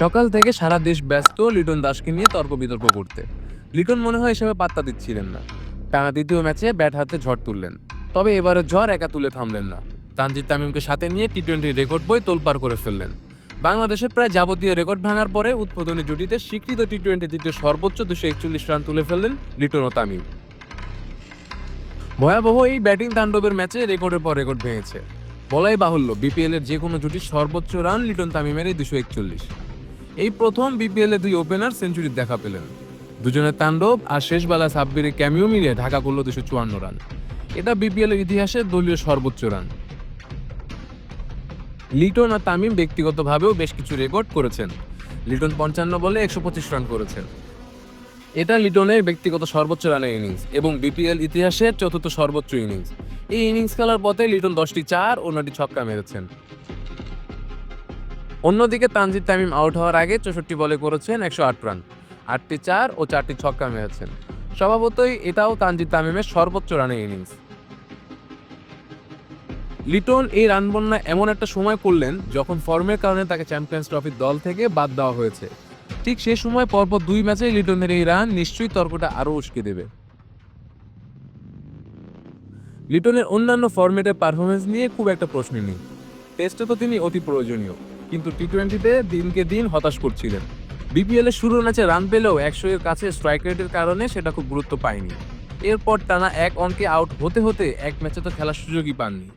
সকাল থেকে সারা দেশ ব্যস্ত লিটন দাসকে নিয়ে তর্ক বিতর্ক করতে। লিটন মনে হয় এসবে পাত্তা দিচ্ছিলেন না। টানা দ্বিতীয় ম্যাচে ব্যাট হাতে ঝড় তুললেন। তবে এবারে ঝড় একা তুলে থামলেন না। তানজিদ তামিমকে সাথে নিয়ে টি টোয়েন্টি রেকর্ড বই তোলপাড় করে ফেললেন। বাংলাদেশের প্রায় যাবতীয় রেকর্ড ভাঙার পরে উদ্বোধনী জুটিতে স্বীকৃত টি টোয়েন্টি দ্বিতীয় সর্বোচ্চ দুশো একচল্লিশ রান তুলে ফেললেন লিটন ও তামিম। ভয়াবহ এই ব্যাটিং তাণ্ডবের ম্যাচে রেকর্ডের পর রেকর্ড ভেঙেছে। বলাই বাহুল্য বিপিএল এর যে কোনো জুটির সর্বোচ্চ রান লিটন তামিমের এই দুশো একচল্লিশ। এই প্রথম বিপিএল দুই ওপেনার সেঞ্চুরির দেখা পেলেন। দুজনের তাণ্ডব আর শেষ বেলা সাব্বিরের ক্যামিও মিলিয়ে ঢাকা করল দুশো চুয়ান্ন রান। এটা বিপিএল এর ইতিহাসে দলীয় সর্বোচ্চ রান। লিটন আর তামিম ব্যক্তিগতভাবেও বেশ কিছু রেকর্ড করেছেন। লিটন পঞ্চান্ন বলে একশো পঁচিশ রান করেছেন। এটা লিটনের ব্যক্তিগত সর্বোচ্চ রানের ইনিংস এবং বিপিএল ইতিহাসের চতুর্থ সর্বোচ্চ ইনিংস এই ইনিংস খেলার পথে লিটন দশটি চার ও নটি ছক্কা মেরেছেন। অন্যদিকে তানজিদ তামিম আউট হওয়ার আগে চৌষট্টি বলে করেছেন একশো আট রান। আটটি চার ও চারটি ছক্কা মেরেছেন। স্বভাবতই এটাও তানজিদ তামিমের সর্বোচ্চ রানের ইনিংস। লিটন এই রান বন্যা এমন একটা সময় করলেন যখন ফর্মের কারণে তাকে চ্যাম্পিয়ন্স ট্রফির দল থেকে বাদ দেওয়া হয়েছে। ঠিক সে সময় পরপর দুই ম্যাচে লিটনের এই রান নিশ্চয়ই তর্কটা আরও উস্কে দেবে। লিটনের অন্যান্য ফরম্যাটের পারফরমেন্স নিয়ে খুব একটা প্রশ্ন নেই। টেস্টে তো তিনি অতি প্রয়োজনীয়। কিন্তু টি টোয়েন্টিতে দিনকে দিন হতাশ করছিলেন। বিপিএল এর শুরুর ম্যাচে রান পেলেও একশো এর কাছে স্ট্রাইক রেটের কারণে সেটা খুব গুরুত্ব পায়নি। এরপর টানা এক অঙ্কে আউট হতে হতে এক ম্যাচে তো খেলার সুযোগই পাননি।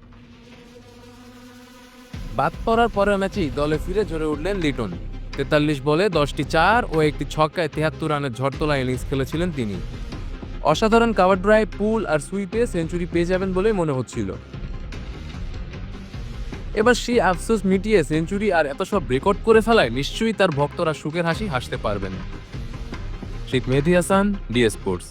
বাদ পড়ার পরের ম্যাচেই দলে ফিরে ঝরে উঠলেন লিটন। তেতাল্লিশ বলে দশটি চার ও একটি ছক্কায় তেহাত্তর রানের ঝড়তলা ইনিংস খেলেছিলেন তিনি। অসাধারণ কাভার ড্রাইভ পুল আর সুইপে সেঞ্চুরি পেয়ে যাবেন বলেই মনে হচ্ছিল। এবার সেই আফসোস মিটিয়ে সেঞ্চুরি আর এত সব রেকর্ড করে ফেলায় নিশ্চয়ই তার ভক্তরা সুখের হাসি হাসতে পারবেন। Sheikh Mehedi Hasan DA sports.